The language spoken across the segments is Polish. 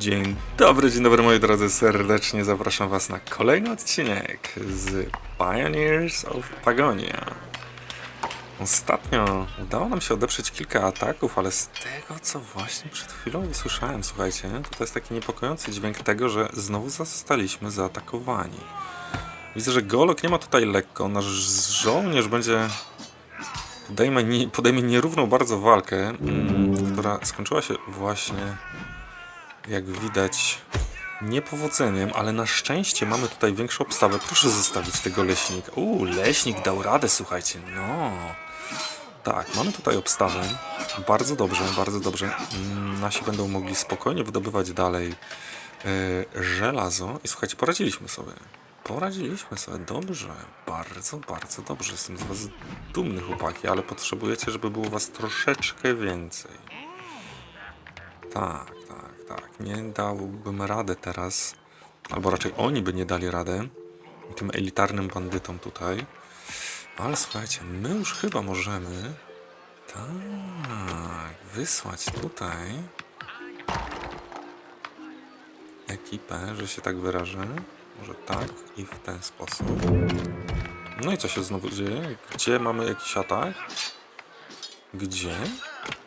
Dzień dobry, dzień dobry moi drodzy, serdecznie zapraszam was na kolejny odcinek z Pioneers of Pagonia. Ostatnio udało nam się odeprzeć kilka ataków, ale z tego co właśnie przed chwilą usłyszałem, słuchajcie, to jest taki niepokojący dźwięk tego, że znowu zostaliśmy zaatakowani. Widzę, że Golok nie ma tutaj lekko, nasz żołnierz będzie podejmie, podejmie nierówną bardzo walkę, mm, która skończyła się właśnie jak widać, niepowodzeniem, ale na szczęście mamy tutaj większą obstawę. Proszę zostawić tego leśnika. Uuu, leśnik dał radę, słuchajcie. No. Tak, mamy tutaj obstawę. Bardzo dobrze, bardzo dobrze. Mm, Nasi będą mogli spokojnie wydobywać dalej yy, żelazo. I słuchajcie, poradziliśmy sobie. Poradziliśmy sobie dobrze. Bardzo, bardzo dobrze. Jestem z was dumny, chłopaki, ale potrzebujecie, żeby było was troszeczkę więcej. Tak, tak. Nie dałbym radę teraz, albo raczej oni by nie dali radę tym elitarnym bandytom tutaj. Ale słuchajcie, my już chyba możemy tak wysłać tutaj ekipę, że się tak wyrażę. Może tak i w ten sposób. No i co się znowu dzieje? Gdzie mamy jakiś atak? Gdzie?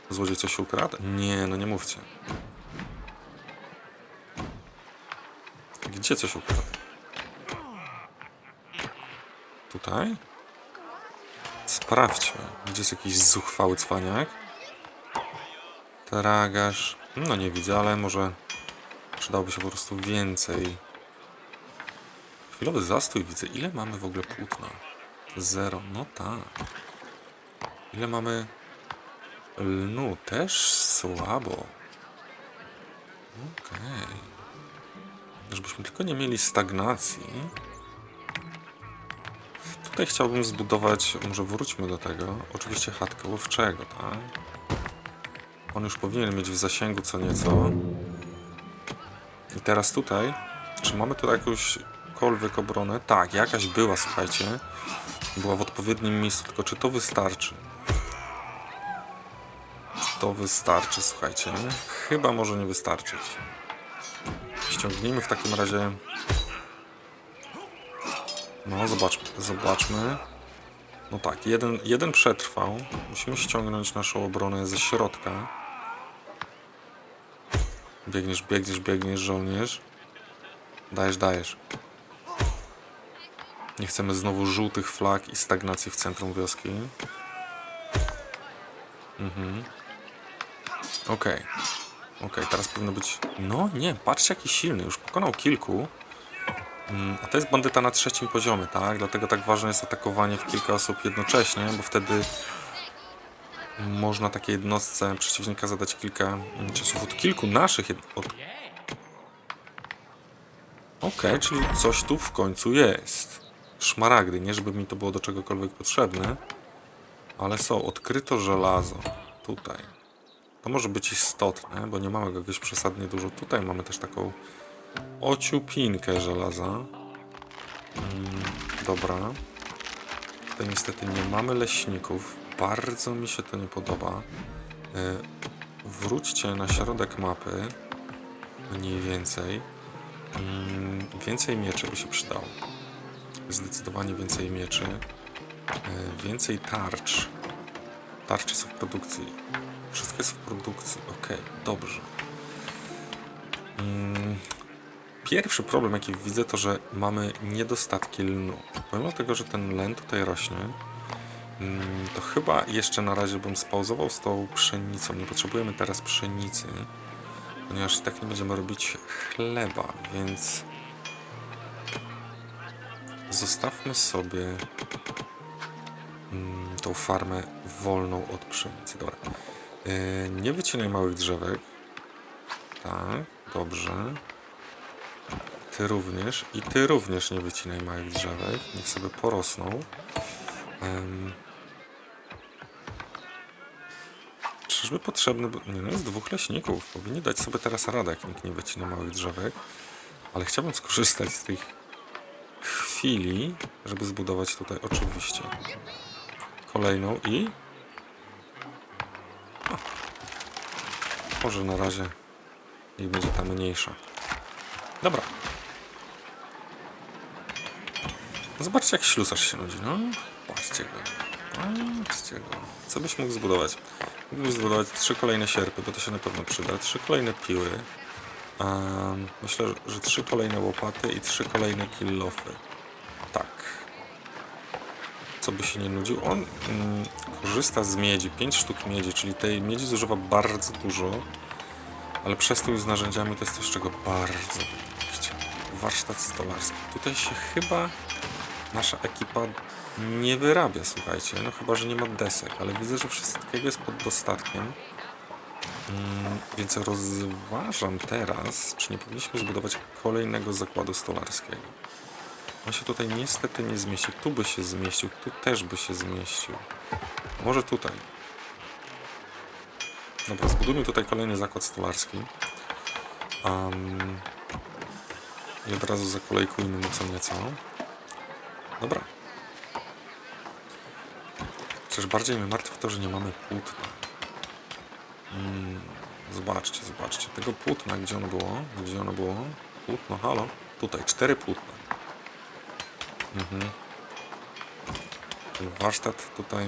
Złodziej coś ukradł? Nie, no nie mówcie. Gdzie coś ukradł? Tutaj? Sprawdźmy. Gdzie jest jakiś zuchwały cwaniak? Tragarz. No nie widzę, ale może przydałoby się po prostu więcej. Chwilowy zastój widzę. Ile mamy w ogóle płótna? Zero. No tak. Ile mamy lnu? Też słabo. Okej. Żebyśmy tylko nie mieli stagnacji. Tutaj chciałbym zbudować, może wróćmy do tego, oczywiście chatkę łowczego, tak? On już powinien mieć w zasięgu co nieco. I teraz tutaj, czy mamy tu jakąśkolwiek obronę? Tak, jakaś była, słuchajcie. Była w odpowiednim miejscu, tylko czy to wystarczy? Czy to wystarczy, słuchajcie? Chyba może nie wystarczyć. Ściągnijmy w takim razie. No, zobaczmy, zobaczmy. No tak, jeden, jeden przetrwał. Musimy ściągnąć naszą obronę ze środka. Biegniesz, biegniesz, biegniesz, żołnierz. Dajesz, dajesz. Nie chcemy znowu żółtych flag i stagnacji w centrum wioski. Mhm. Okej. Okej, teraz powinno być... No nie, patrzcie jaki silny, już pokonał kilku. Mm, A to jest bandyta na trzecim poziomie, tak? Dlatego tak ważne jest atakowanie w kilka osób jednocześnie, bo wtedy można takiej jednostce przeciwnika zadać kilka mm, ciosów od kilku naszych. jed- Od... Okej, czyli coś tu w końcu jest. Szmaragdy, nie żeby mi to było do czegokolwiek potrzebne, ale są. Odkryto żelazo. Tutaj. To może być istotne, bo nie mamy go jakiegoś przesadnie dużo. Tutaj mamy też taką ociupinkę żelaza. Mm, dobra. Tutaj niestety nie mamy leśników. Bardzo mi się to nie podoba. E, Wróćcie na środek mapy. Mniej więcej. Mm, Więcej mieczy by się przydało. Zdecydowanie więcej mieczy. E, Więcej tarcz. Tarcze są w produkcji. Wszystko jest w produkcji. Okej, dobrze. Mm, Pierwszy problem, jaki widzę, to że mamy niedostatki lnu. Pomimo tego, że ten len tutaj rośnie, mm, to chyba jeszcze na razie bym spauzował z tą pszenicą. Nie potrzebujemy teraz pszenicy, ponieważ i tak nie będziemy robić chleba, więc zostawmy sobie tą farmę wolną od pszenicy. Dobra. Yy, nie wycinaj małych drzewek. Tak, dobrze. Ty również i ty również nie wycinaj małych drzewek. Niech sobie porosną. Czyżby potrzebny... Nie no, jest dwóch leśników. Powinni dać sobie teraz radę, jak nikt nie wycina małych drzewek. Ale chciałbym skorzystać z tej chwili, żeby zbudować tutaj oczywiście kolejną i... O. Może na razie Niech będzie ta mniejsza. Dobra. Zobaczcie, jak ślusarz się nudzi, no. Patrzcie go. Patrzcie go. Co byś mógł zbudować? Mógłbyś zbudować trzy kolejne sierpy, bo to się na pewno przyda. Trzy kolejne piły. Um, myślę, że trzy kolejne łopaty i trzy kolejne killofy. Co by się nie nudził? On mm, korzysta z miedzi. 5 sztuk miedzi, czyli tej miedzi zużywa bardzo dużo. Ale przestój z narzędziami to jest coś, czego bardzo chciał. Warsztat stolarski. Tutaj się chyba nasza ekipa nie wyrabia, słuchajcie. No chyba, że nie ma desek, ale widzę, że wszystkiego jest pod dostatkiem. Mm, więc rozważam teraz, czy nie powinniśmy zbudować kolejnego zakładu stolarskiego. On się tutaj niestety nie zmieści. Tu by się zmieścił, tu też by się zmieścił. Może tutaj. Dobra, zbudujmy tutaj kolejny zakład stolarski. Um, I od razu zakolejkujmy mu co nieco. Dobra. Chociaż bardziej mnie martwi to, że nie mamy płótna. Mm, zobaczcie, zobaczcie. Tego płótna, gdzie ono było? Gdzie ono było? Płótno, halo? Tutaj, cztery płótna. Mhm. Ten warsztat tutaj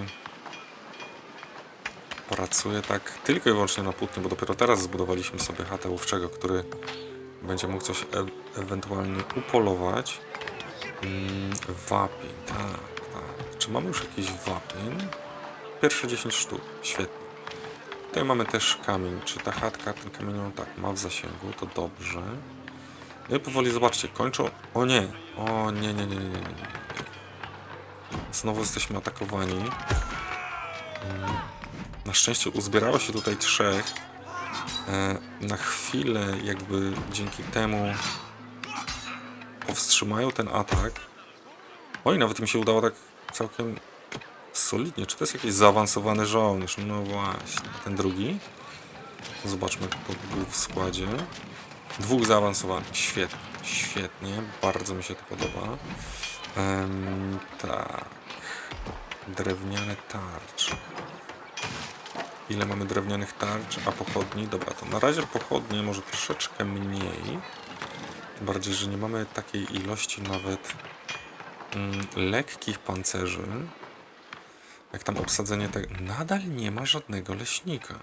pracuje tak tylko i wyłącznie na płótnie, bo dopiero teraz zbudowaliśmy sobie chatę łowczego, który będzie mógł coś e ewentualnie upolować. Mm, wapień, tak, tak. Czy mamy już jakiś wapień? Pierwsze 10 sztuk, świetnie. Tutaj mamy też kamień. Czy ta chatka, ten kamień, tak, ma w zasięgu, to dobrze. I powoli, zobaczcie, kończą... O nie, o nie, nie, nie, nie, nie. Znowu jesteśmy atakowani. Na szczęście uzbierało się tutaj trzech. E, Na chwilę jakby dzięki temu powstrzymają ten atak. Oj, nawet mi się udało tak całkiem solidnie. Czy to jest jakiś zaawansowany żołnierz? No właśnie. Ten drugi? Zobaczmy, kto był w składzie. Dwóch zaawansowanych. Świetnie, świetnie. Bardzo mi się to podoba. Em, tak. Drewniane tarcze. Ile mamy drewnianych tarcz, a pochodni? Dobra, to na razie pochodnie może troszeczkę mniej. Tym bardziej, że nie mamy takiej ilości nawet mm, lekkich pancerzy. Jak tam obsadzenie tego... Nadal nie ma żadnego leśnika.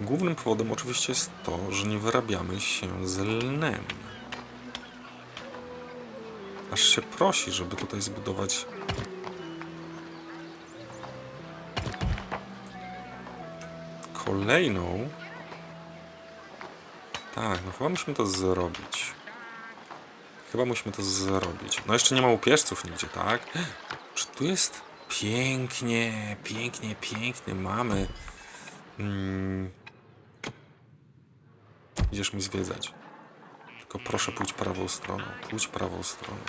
Głównym powodem oczywiście jest to, że nie wyrabiamy się z lnem. Aż się prosi, żeby tutaj zbudować kolejną. Tak, no chyba musimy to zrobić. Chyba musimy to zrobić. No jeszcze nie ma upieżców nigdzie, tak? Czy tu jest pięknie, pięknie, pięknie mamy. Mm. Idziesz mi zwiedzać. Tylko proszę pójdź prawą stroną. Pójdź prawą stroną.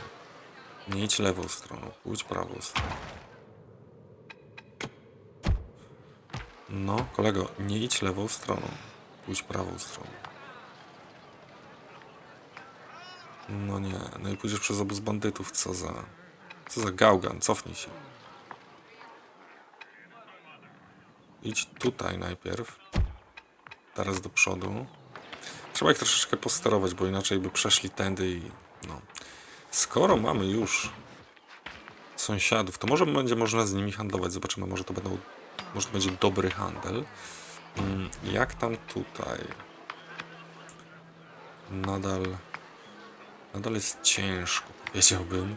Nie idź lewą stroną. Pójdź prawą stroną. No, kolego, nie idź lewą stroną. Pójdź prawą stroną. No nie, no i pójdziesz przez obóz bandytów, co za... Co za gałgan, cofnij się. Idź tutaj najpierw. Teraz do przodu. Trzeba ich troszeczkę posterować, bo inaczej by przeszli tędy i... No. Skoro mamy już sąsiadów, to może będzie można z nimi handlować. Zobaczymy, może to będą... Może to będzie dobry handel. Mm, Jak tam tutaj? Nadal... Nadal jest ciężko, powiedziałbym,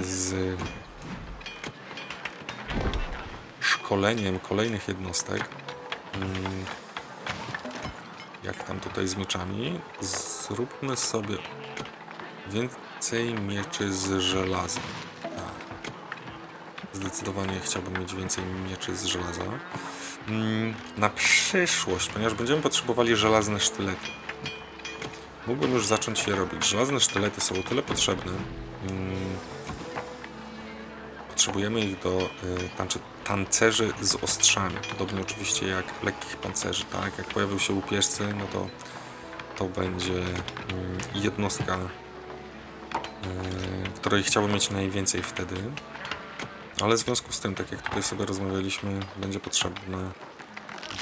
z szkoleniem kolejnych jednostek. Jak tam tutaj z mieczami? Zróbmy sobie więcej mieczy z żelaza. Tak. Zdecydowanie chciałbym mieć więcej mieczy z żelaza. Mm, Na przyszłość, ponieważ będziemy potrzebowali żelazne sztylety. Mógłbym już zacząć je robić. Żelazne sztylety są o tyle potrzebne. Mm, potrzebujemy ich do y, tanczy, tancerzy z ostrzami. Podobnie oczywiście jak lekkich pancerzy, tak? Jak pojawią się łupieżcy, no to to będzie mm, jednostka, y, której chciałbym mieć najwięcej wtedy. Ale w związku z tym, tak jak tutaj sobie rozmawialiśmy, będzie potrzebna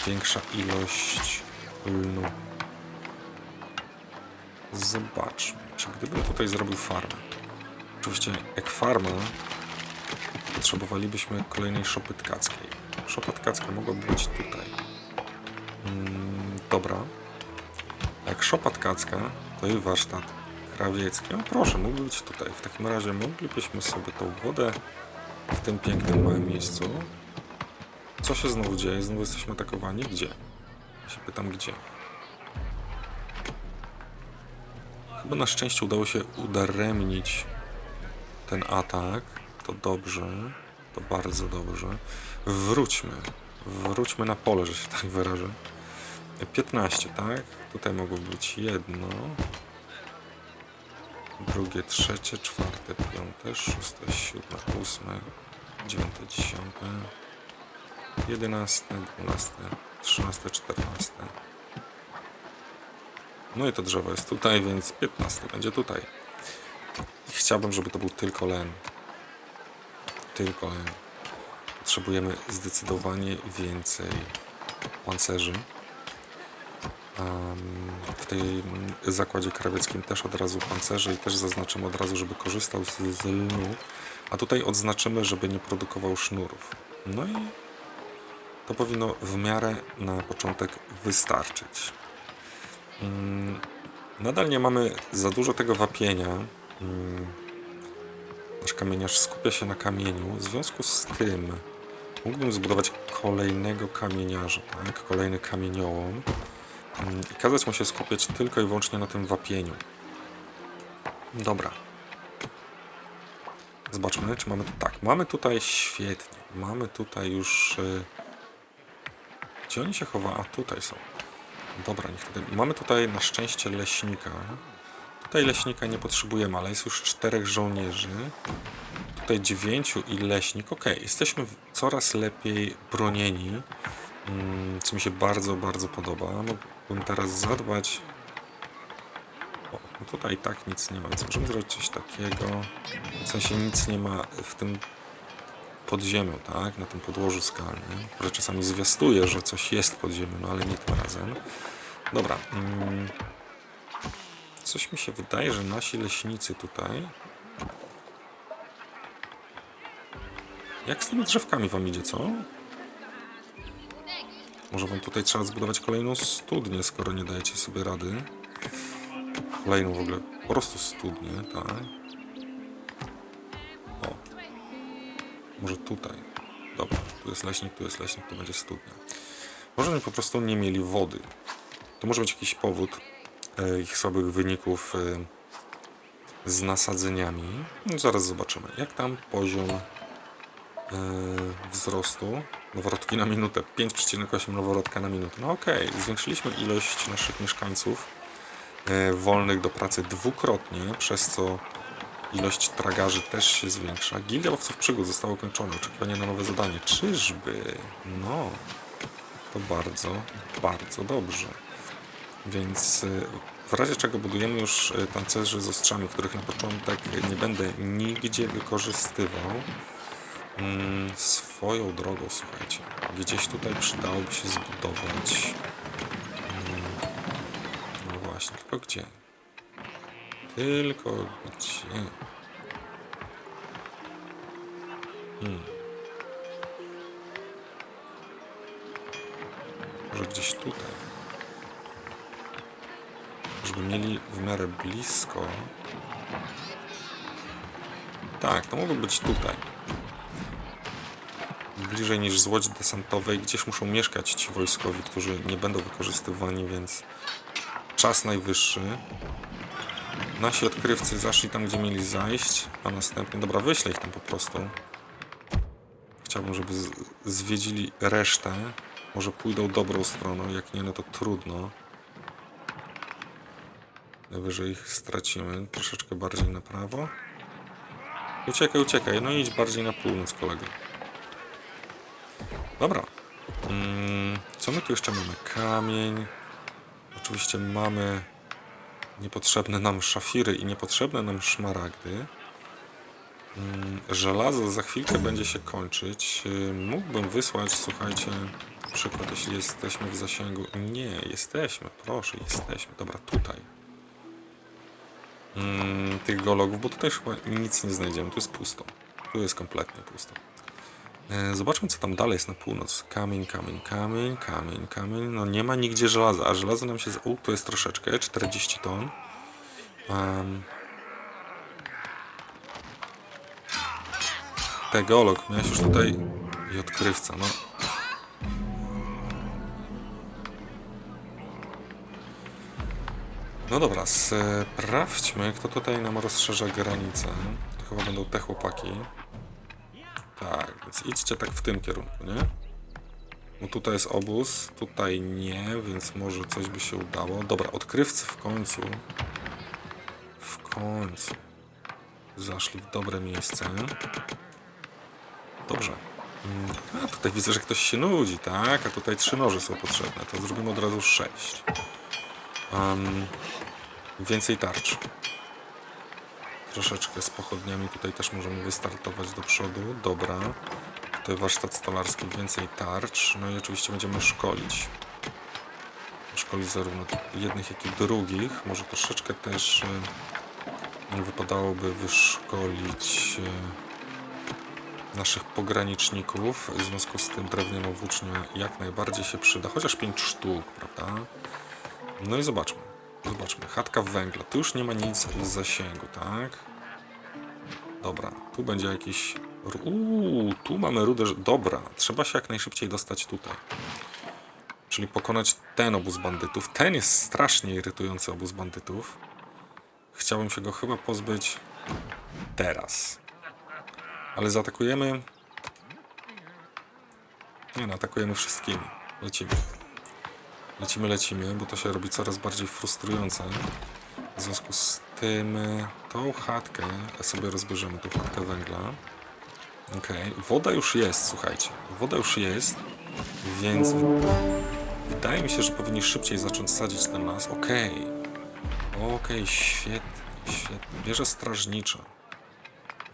większa ilość lnu. Zobaczmy, czy gdybym tutaj zrobił farmę. Oczywiście jak farma potrzebowalibyśmy kolejnej szopy tkackiej. Szopa tkacka mogłaby być tutaj. Mm, dobra. Jak szopa tkacka, to i warsztat krawiecki. No proszę, mógłby być tutaj. W takim razie moglibyśmy sobie tą wodę w tym pięknym małym miejscu. Co się znowu dzieje? Znowu jesteśmy atakowani? Gdzie? Ja się pytam, gdzie? Chyba na szczęście udało się udaremnić ten atak. To dobrze. To bardzo dobrze. Wróćmy. Wróćmy na pole, że się tak wyrażę. 15, tak? Tutaj mogło być jedno. Drugie, trzecie, czwarte, piąte, szóste, siódme, ósme, dziewiąte, dziesiąte, jedenaste, dwunaste, trzynaste, czternaste. No i to drzewo jest tutaj, więc 15 będzie tutaj. Chciałbym, żeby to był tylko len. Tylko. Potrzebujemy zdecydowanie więcej pancerzy. W tej zakładzie krawieckim też od razu pancerze i też zaznaczymy od razu, żeby korzystał z, z lnu. A tutaj odznaczymy, żeby nie produkował sznurów. No i to powinno w miarę na początek wystarczyć. Nadal nie mamy za dużo tego wapienia. Kamieniarz skupia się na kamieniu. W związku z tym mógłbym zbudować kolejnego kamieniarza, tak? Kolejny kamieniołom. Mm, I kazać mu się skupiać tylko i wyłącznie na tym wapieniu. Dobra. Zobaczmy, czy mamy tak. Mamy tutaj świetnie. Mamy tutaj już. y, Gdzie oni się chowa? A tutaj są. Dobra, niech tutaj. Mamy tutaj na szczęście leśnika. Tutaj leśnika nie potrzebujemy, ale jest już czterech żołnierzy. Tutaj dziewięciu i leśnik. Ok, jesteśmy coraz lepiej bronieni. Mm, Co mi się bardzo, bardzo podoba. Mógłbym teraz zadbać. O, no tutaj tak nic nie ma, więc możemy zrobić coś takiego. W sensie nic nie ma w tym podziemiu, tak? Na tym podłożu skalnym. Że czasami zwiastuje, że coś jest pod ziemią, no ale nie tym razem. Dobra. Mm, coś mi się wydaje, że nasi leśnicy tutaj. Jak z tymi drzewkami wam idzie, co? Może wam tutaj trzeba zbudować kolejną studnię, skoro nie dajecie sobie rady. Kolejną w ogóle, po prostu studnię, tak. O. Może tutaj. Dobra, tu jest leśnik, tu jest leśnik, to będzie studnia. Może oni po prostu nie mieli wody. To może być jakiś powód ich słabych wyników e, z nasadzeniami. No, zaraz zobaczymy, jak tam poziom e, wzrostu noworodki na minutę. 5,8 noworodka na minutę. No okej, zwiększyliśmy ilość naszych mieszkańców e, wolnych do pracy dwukrotnie, przez co ilość tragarzy też się zwiększa. Gildia Łowców Przygód zostało ukończone. Oczekiwanie na nowe zadanie. Czyżby? No, to bardzo, bardzo dobrze. Więc y, w razie czego budujemy już y, tancerzy z ostrzami, których na początek nie będę nigdzie wykorzystywał. Mm, swoją drogą, słuchajcie, gdzieś tutaj przydałoby się zbudować. Mm, no właśnie, tylko gdzie? Tylko gdzie? Hmm. Może gdzieś tutaj mieli w miarę blisko. Tak, to mogło być tutaj. Bliżej niż z łodzi desantowej. Gdzieś muszą mieszkać ci wojskowi, którzy nie będą wykorzystywani, więc czas najwyższy. Nasi odkrywcy zaszli tam, gdzie mieli zajść, a następnie... Dobra, wyślę ich tam po prostu. Chciałbym, żeby zwiedzili resztę. Może pójdą dobrą stroną, jak nie, no to trudno. Najwyżej ich stracimy. Troszeczkę bardziej na prawo. Uciekaj, uciekaj. No idź bardziej na północ, kolego. Dobra. Mm, co my tu jeszcze mamy? Kamień. Oczywiście mamy niepotrzebne nam szafiry i niepotrzebne nam szmaragdy. Mm, Żelazo za chwilkę będzie się kończyć. Mógłbym wysłać, słuchajcie, przykład, jeśli jesteśmy w zasięgu. Nie, jesteśmy, proszę, jesteśmy. Dobra, tutaj. Mm, tych gologów, bo tutaj chyba nic nie znajdziemy. Tu jest pusto. Tu jest kompletnie pusto. E, Zobaczmy, co tam dalej jest na północ. Kamień, kamień, kamień, kamień, kamień. No nie ma nigdzie żelaza, a żelazo nam się... z- U, tu jest troszeczkę, 40 ton. Um, Tegolog, miałeś już tutaj i odkrywca, no. No dobra, sprawdźmy, kto tutaj nam rozszerza granicę. To chyba będą te chłopaki. Tak, więc idźcie tak w tym kierunku, nie? Bo tutaj jest obóz, tutaj nie, więc może coś by się udało. Dobra, odkrywcy w końcu. W końcu. Zaszli w dobre miejsce. Dobrze. Mm, A tutaj widzę, że ktoś się nudzi, tak? A tutaj trzy noże są potrzebne. To zrobimy od razu sześć. Um, więcej tarcz. Troszeczkę z pochodniami tutaj też możemy wystartować do przodu. Dobra. Tutaj warsztat stolarski, więcej tarcz. No i oczywiście będziemy szkolić. Szkolić zarówno jednych, jak i drugich. Może troszeczkę też y, wypadałoby wyszkolić y, naszych pograniczników. W związku z tym drewniana włócznia jak najbardziej się przyda. Chociaż 5 sztuk, prawda? No i zobaczmy. Zobaczmy. Chatka węgla. Tu już nie ma nic z zasięgu, tak? Dobra. Tu będzie jakiś... Uuu, tu mamy rudę... Dobra. Trzeba się jak najszybciej dostać tutaj. Czyli pokonać ten obóz bandytów. Ten jest strasznie irytujący obóz bandytów. Chciałbym się go chyba pozbyć teraz. Ale zaatakujemy... Nie no, atakujemy wszystkimi. Lecimy. Lecimy, lecimy, bo to się robi coraz bardziej frustrujące. W związku z tym y, tą chatkę sobie rozbierzemy, tą chatkę węgla. Okej, woda już jest, słuchajcie. Woda już jest, więc wydaje mi się, że powinni szybciej zacząć sadzić ten las. Okej. Okej, świetnie, świetnie. Wieża strażnicza.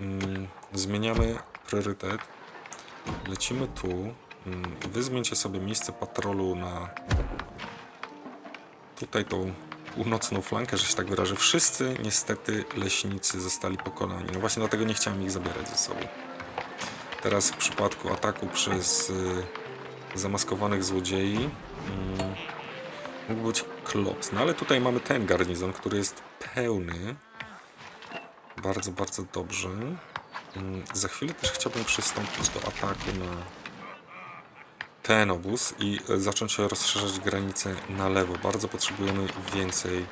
Mm, zmieniamy priorytet. Lecimy tu. Mm, Wy zmieńcie sobie miejsce patrolu na tutaj tą północną flankę, że się tak wyrażę. Wszyscy niestety leśnicy zostali pokonani. No właśnie dlatego nie chciałem ich zabierać ze sobą. Teraz w przypadku ataku przez y, zamaskowanych złodziei mm, mógł być klops. No ale tutaj mamy ten garnizon, który jest pełny. Bardzo, bardzo dobrze. Mm, za chwilę też chciałbym przystąpić do ataku na ten obóz i zacząć rozszerzać granice na lewo. Bardzo potrzebujemy więcej.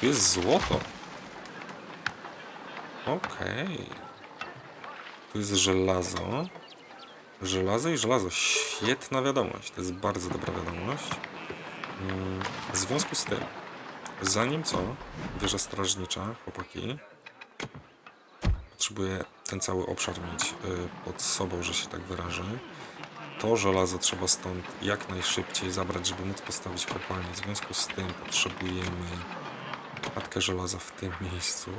Tu jest złoto. Okej. Tu jest żelazo. Żelazo i żelazo. Świetna wiadomość. To jest bardzo dobra wiadomość. Mm, W związku z tym, zanim co, wieża strażnicza, chłopaki, potrzebuję ten cały obszar mieć y, pod sobą, że się tak wyrażę. To żelazo trzeba stąd jak najszybciej zabrać, żeby móc postawić kopalnię. W związku z tym potrzebujemy chatkę żelaza w tym miejscu,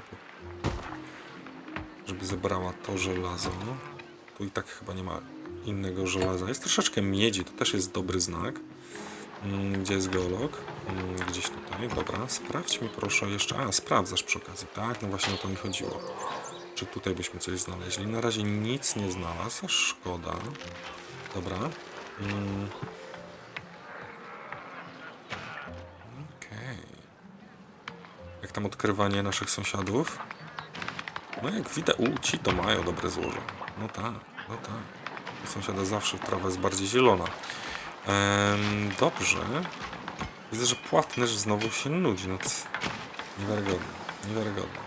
żeby zebrała to żelazo. Tu i tak chyba nie ma innego żelaza. Jest troszeczkę miedzi, to też jest dobry znak. Mm, Gdzie jest geolog? Mm, Gdzieś tutaj, dobra. Sprawdź mi proszę jeszcze. A, sprawdzasz przy okazji, tak? No właśnie o to mi chodziło. Czy tutaj byśmy coś znaleźli? Na razie nic nie znalazł, szkoda. Dobra. Mm. Okej. Jak tam odkrywanie naszych sąsiadów? No jak widać, u, ci to mają dobre złoże. No tak, no tak. Sąsiada zawsze trawa jest bardziej zielona. Em, dobrze. Widzę, że płatnerz znowu się nudzi. No, niewiarygodne, niewiarygodne.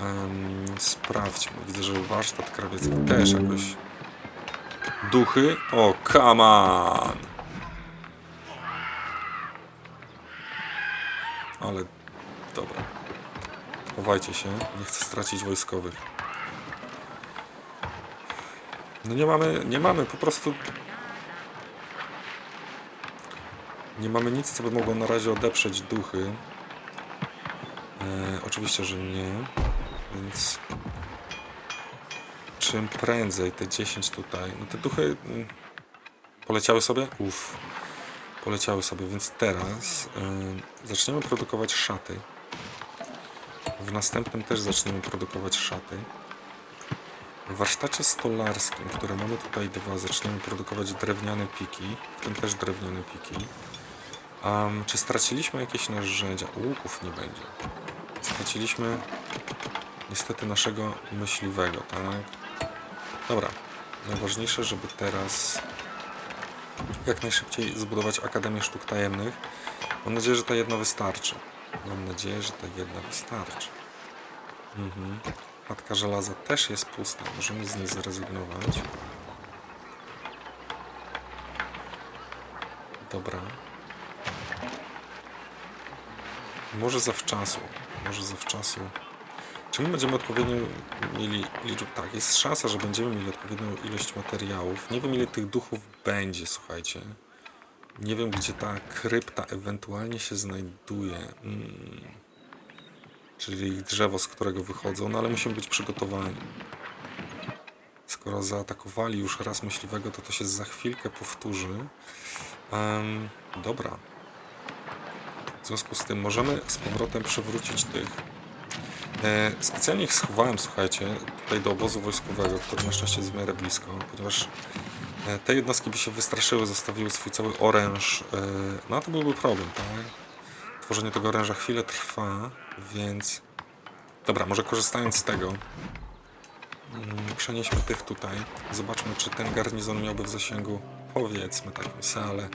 Em, sprawdźmy. Widzę, że warsztat krawiecki też jakoś Duchy? O, come on! Ale dobra. Chowajcie się, nie chcę stracić wojskowych. No nie mamy, nie mamy po prostu... Nie mamy nic, co by mogło na razie odeprzeć duchy. E, oczywiście, że nie. Więc czym prędzej te 10 tutaj. No te duchy mm, poleciały sobie? Uff. Poleciały sobie, więc teraz y, zaczniemy produkować szaty. W następnym też zaczniemy produkować szaty. W warsztacie stolarskim, które mamy tutaj dwa, zaczniemy produkować drewniane piki, w tym też drewniane piki. Um, czy straciliśmy jakieś narzędzia? Łuków nie będzie. Straciliśmy niestety naszego myśliwego, tak? Dobra. Najważniejsze, żeby teraz jak najszybciej zbudować Akademię Sztuk Tajemnych. Mam nadzieję, że ta jedna wystarczy. Mam nadzieję, że ta jedna wystarczy. Mhm. Matka żelaza też jest pusta. Możemy z niej zrezygnować. Dobra. Może zawczasu. Może zawczasu. Czy my będziemy odpowiednio mieli liczbę? Tak, jest szansa, że będziemy mieli odpowiednią ilość materiałów. Nie wiem ile tych duchów będzie, słuchajcie. Nie wiem gdzie ta krypta ewentualnie się znajduje. Mm. Czyli drzewo, z którego wychodzą, no ale musimy być przygotowani. Skoro zaatakowali już raz myśliwego, to to się za chwilkę powtórzy. Em, dobra. W związku z tym możemy z powrotem przywrócić tych. E, specjalnie ich schowałem, słuchajcie, tutaj do obozu wojskowego, który na szczęście jest w miarę blisko, ponieważ e, te jednostki by się wystraszyły, zostawiły swój cały oręż. E, no to byłby problem, tak? Tworzenie tego oręża chwilę trwa, więc... Dobra, może korzystając z tego, mm, przenieśmy tych tutaj. Zobaczmy, czy ten garnizon miałby w zasięgu, powiedzmy takim salę.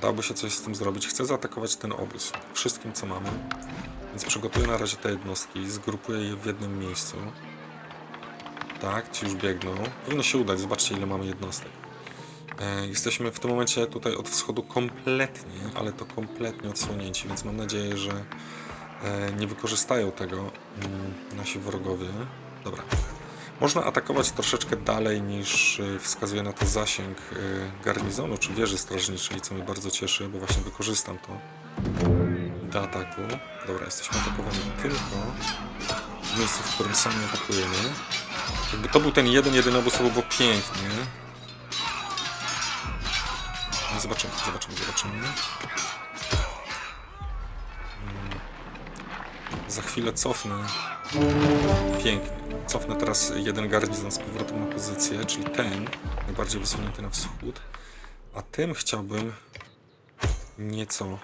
Dałoby się coś z tym zrobić. Chcę zaatakować ten obóz. Wszystkim, co mamy. Więc przygotuję na razie te jednostki. Zgrupuję je w jednym miejscu. Tak, ci już biegną. Powinno się udać. Zobaczcie, ile mamy jednostek. E, jesteśmy w tym momencie tutaj od wschodu kompletnie, ale to kompletnie odsłonięci, więc mam nadzieję, że e, nie wykorzystają tego mm, nasi wrogowie. Dobra. Można atakować troszeczkę dalej niż y, wskazuje na to zasięg y, garnizonu czy wieży strażniczej, co mnie bardzo cieszy, bo właśnie wykorzystam to do ataku. Dobra, jesteśmy atakowani tylko w miejscu, w którym sami atakujemy. Jakby to był ten jeden, jedyny obóz, to by pięknie. No, zobaczymy, zobaczymy, zobaczymy. Mm. Za chwilę cofnę. Pięknie. Cofnę teraz jeden garnizon z powrotem na pozycję, czyli ten, najbardziej wysunięty na wschód. A tym chciałbym nieco...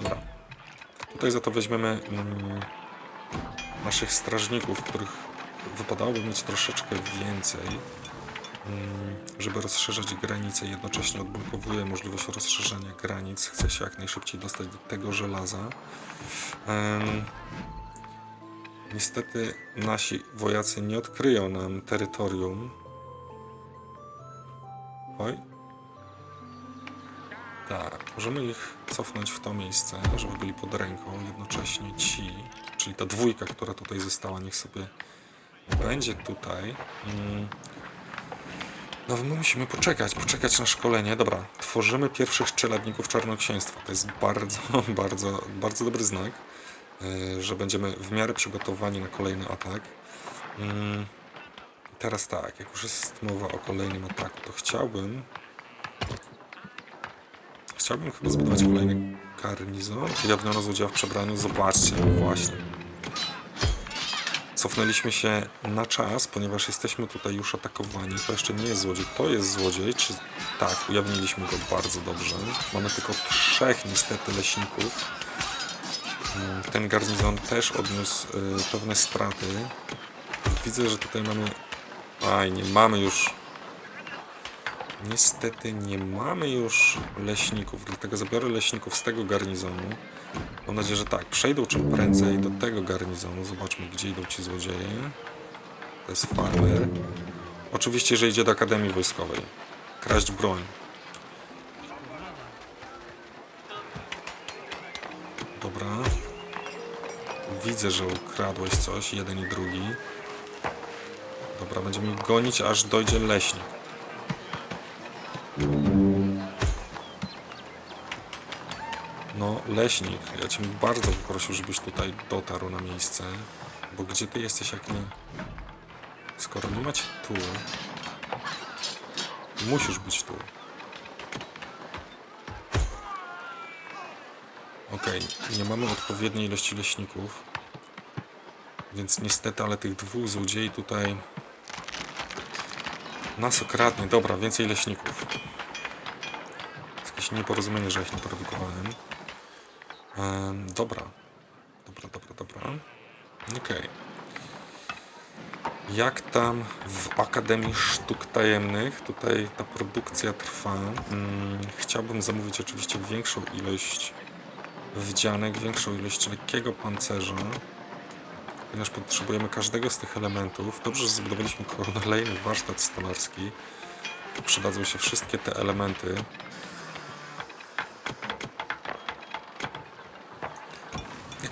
Dobra. Tutaj za to weźmiemy mm, naszych strażników, których wypadałoby mieć troszeczkę więcej, mm, żeby rozszerzać granice. Jednocześnie odblokowuję możliwość rozszerzenia granic. Chcę się jak najszybciej dostać do tego żelaza. Em, Niestety nasi wojacy nie odkryją nam terytorium. Oj. Tak, możemy ich cofnąć w to miejsce, żeby byli pod ręką. Jednocześnie ci, czyli ta dwójka, która tutaj została, niech sobie będzie tutaj. Mm. No my musimy poczekać, poczekać na szkolenie. Dobra, tworzymy pierwszych czeladników czarnoksięstwa. To jest bardzo, bardzo, bardzo dobry znak y, że będziemy w miarę przygotowani na kolejny atak. Mm, Teraz tak, jak już jest mowa o kolejnym ataku, to chciałbym. Chciałbym chyba zbudować kolejny garnizon. Ujawniono złodzieja w przebraniu. Zobaczcie, właśnie. Cofnęliśmy się na czas, ponieważ jesteśmy tutaj już atakowani. To jeszcze nie jest złodziej, to jest złodziej. Czy tak, ujawniliśmy go bardzo dobrze. Mamy tylko trzech niestety leśników. Mm, Ten garnizon też odniósł y, pewne straty. Widzę, że tutaj mamy. Aj, nie mamy już. Niestety nie mamy już leśników, dlatego zabiorę leśników z tego garnizonu. Mam nadzieję, że tak, przejdą czym prędzej do tego garnizonu. Zobaczmy, gdzie idą ci złodzieje. To jest farmer. Oczywiście, że idzie do Akademii Wojskowej. Kraść broń. Dobra. Widzę, że ukradłeś coś, jeden i drugi. Dobra, będziemy gonić, aż dojdzie leśnik. Leśnik, ja cię bardzo poprosił, żebyś tutaj dotarł na miejsce. Bo gdzie ty jesteś, jak nie Skoro nie macie tu, musisz być tu. Okej, nie mamy odpowiedniej ilości leśników. Więc niestety, ale tych dwóch złodziei tutaj nas okradnie. Dobra, więcej leśników. Jakieś nieporozumienie, że ich nie produkowałem. Dobra. Dobra, dobra, dobra. Okej. Jak tam w Akademii Sztuk Tajemnych? Tutaj ta produkcja trwa. Mm, chciałbym zamówić oczywiście większą ilość wdzianek, większą ilość lekkiego pancerza, ponieważ potrzebujemy każdego z tych elementów. Dobrze, że zbudowaliśmy kolejny warsztat stolarski. Przydadzą się wszystkie te elementy.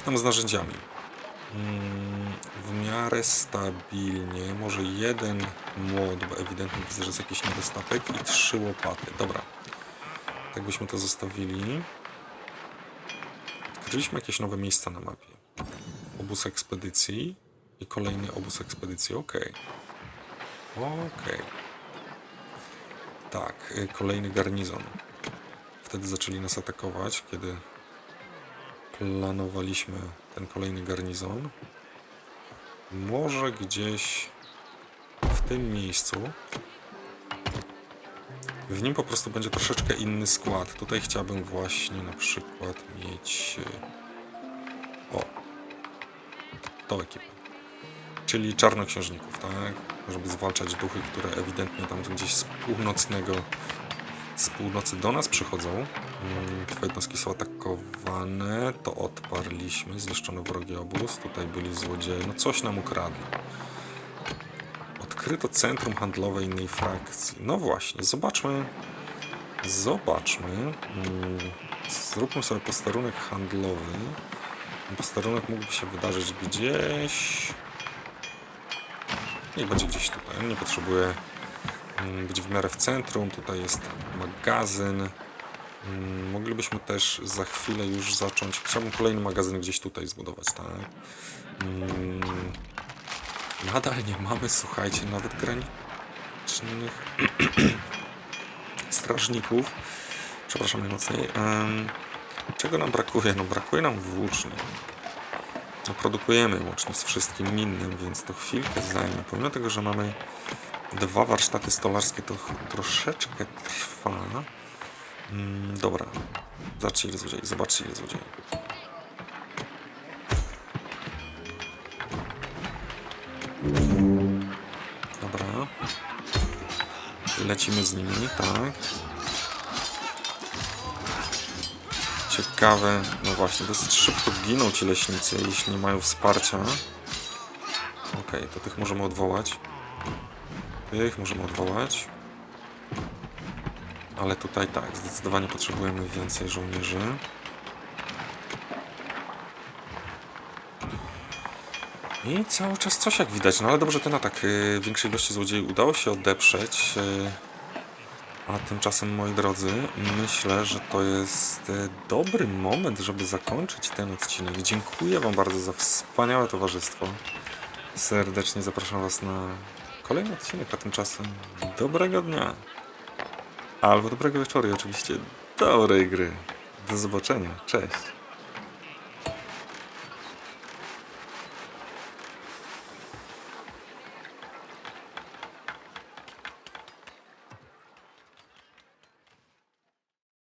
Tam z narzędziami? Mm, w miarę stabilnie. Może jeden młot, bo ewidentnie widzę, że jest jakiś niedostatek i trzy łopaty. Dobra. Tak byśmy to zostawili. Odkryliśmy jakieś nowe miejsca na mapie. Obóz ekspedycji i kolejny obóz ekspedycji. Okej. Okej. Tak, y, kolejny garnizon. Wtedy zaczęli nas atakować, kiedy planowaliśmy ten kolejny garnizon. Może gdzieś w tym miejscu. W nim po prostu będzie troszeczkę inny skład. Tutaj chciałbym właśnie na przykład mieć. y, O. Tą ekipę. Czyli czarnoksiężników, tak? Żeby zwalczać duchy, które ewidentnie tam gdzieś z północnego z północy do nas przychodzą. Mm, Twoje jednostki są atakowane. To odparliśmy. Zniszczono wrogi obóz. Tutaj byli złodzieje. No coś nam ukradli. Odkryto centrum handlowe innej frakcji. No właśnie, zobaczmy. Zobaczmy. Mm, Zróbmy sobie posterunek handlowy. Posterunek mógłby się wydarzyć gdzieś. Niech będzie gdzieś tutaj. Nie potrzebuję mm, być w miarę w centrum. Tutaj jest magazyn. Mm, Moglibyśmy też za chwilę już zacząć. Chciałbym kolejny magazyn gdzieś tutaj zbudować, tak? Mm, Nadal nie mamy, słuchajcie, nawet granicznych strażników. Przepraszam najmocniej. Czego nam brakuje? No brakuje nam włóczni. No, produkujemy łącznie z wszystkim innym, więc to chwilkę zajmie. Pomimo tego, że mamy dwa warsztaty stolarskie, to troszeczkę trwa. Mm, dobra. Zobaczcie ile złodziei. Zobaczcie ile złodziei. Dobra. Lecimy z nimi, tak. Ciekawe, no właśnie, dosyć szybko giną ci leśnicy, jeśli nie mają wsparcia. Okej, to tych możemy odwołać. Tych możemy odwołać. Ale tutaj tak, zdecydowanie potrzebujemy więcej żołnierzy. I cały czas coś jak widać, no ale dobrze ten atak y, większej ilości złodziei udało się odeprzeć. y, A tymczasem, moi drodzy, myślę, że to jest y, dobry moment, żeby zakończyć ten odcinek. Dziękuję Wam bardzo za wspaniałe towarzystwo. Serdecznie zapraszam Was na kolejny odcinek, a tymczasem dobrego dnia. Albo dobrego wieczoru i oczywiście dobrej gry. Do zobaczenia. Cześć.